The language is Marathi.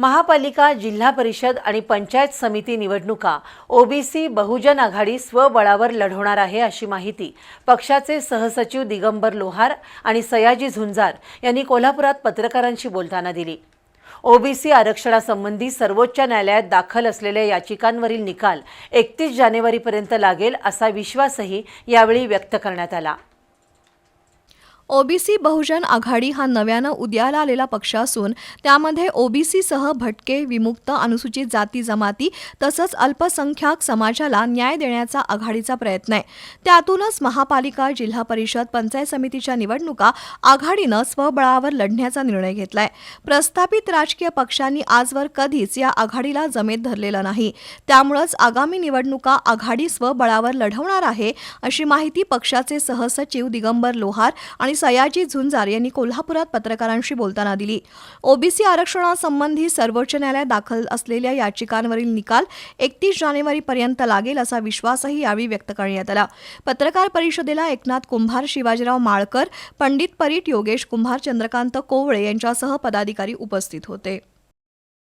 महापालिका जिल्हा परिषद आणि पंचायत समिती निवडणुका ओबीसी बहुजन आघाडी स्वबळावर लढवणार आहे अशी माहिती पक्षाचे सहसचिव दिगंबर लोहार आणि सयाजी झुंजार यांनी कोल्हापुरात पत्रकारांशी बोलताना दिली. ओबीसी आरक्षणासंबंधी सर्वोच्च न्यायालयात दाखल असलेल्या याचिकांवरील निकाल एकतीस जानेवारीपर्यंत लागेल असा विश्वासही यावेळी व्यक्त करण्यात आला. ओबीसी बहुजन आघाडी हा नव्यानं उदयाला आलेला पक्ष असून त्यामध्ये ओबीसीसह भटके विमुक्त अनुसूचित जाती जमाती तसंच अल्पसंख्याक समाजाला न्याय देण्याचा आघाडीचा प्रयत्न आहे. त्यातूनच महापालिका जिल्हा परिषद पंचायत समितीच्या निवडणुका आघाडीनं स्वबळावर लढण्याचा निर्णय घेतलाय. प्रस्थापित राजकीय पक्षांनी आजवर कधीच या आघाडीला जमेत धरलेलं नाही. त्यामुळंच आगामी निवडणुका आघाडी स्वबळावर लढवणार आहे अशी माहिती पक्षाचे सहसचिव दिगंबर लोहार आणि सयाजी झुंजार यांनी कोल्हापुरात पत्रकारांशी बोलताना दिली. ओबीसी आरक्षणासंबंधी सर्वोच्च न्यायालयात दाखल असलेल्या याचिकांवरील निकाल एकतीस जानेवारीपर्यंत लागेल असा विश्वासही यावेळी व्यक्त करण्यात आला. पत्रकार परिषदेला एकनाथ कुंभार शिवाजीराव माळकर पंडित परीट योगेश कुंभार चंद्रकांत कोवळे यांच्यासह पदाधिकारी उपस्थित होते.